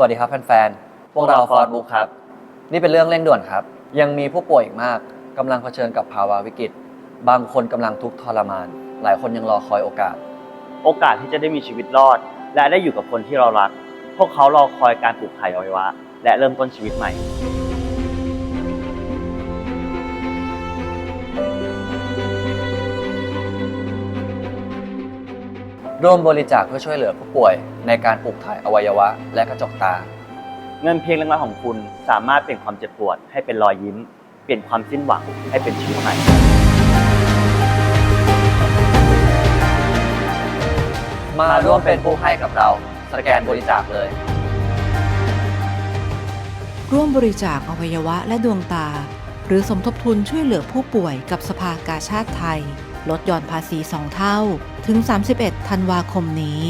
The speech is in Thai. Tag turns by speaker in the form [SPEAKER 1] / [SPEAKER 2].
[SPEAKER 1] สวัสดีครับแฟนๆ พวกเราฟอร์ดบุ๊กครับ นี่เป็นเรื่องเร่งด่วนครับ ยังมีผู้ป่วยอีกมากกำลังเผชิญกับภาวะวิกฤต บางคนกำลังทุกข์ทรมาน หลายคนยังรอคอยโอกาส
[SPEAKER 2] โอกาสที่จะได้มีชีวิตรอด และได้อยู่กับคนที่เรารัก พวกเขารอคอยการปลูกถ่ายอวัยวะ และเริ่มต้นชีวิตใหม่
[SPEAKER 1] ร่วมบริจาคเพื่อช่วยเหลือผู้ป่วยในการปลูกถ่ายอวัยวะ และกระจกตา
[SPEAKER 2] เงินเพียงเล็กน้อยของคุณสามารถเปลี่ยนความเจ็บปวดให้เป็นรอยยิ้ม เปลี่ยนความสิ้นหวังให้เป็นชีวิตใหม่
[SPEAKER 1] มาร่วมเป็นผู้ให้กับเรา สแกนบริจาคเลย
[SPEAKER 3] ร่วมบริจาคอวัยวะและดวงตา หรือสมทบทุนช่วยเหลือผู้ป่วยกับสภากาชาติไทย ลดหย่อนภาษี 2 เท่าถึง 31 ธันวาคมนี้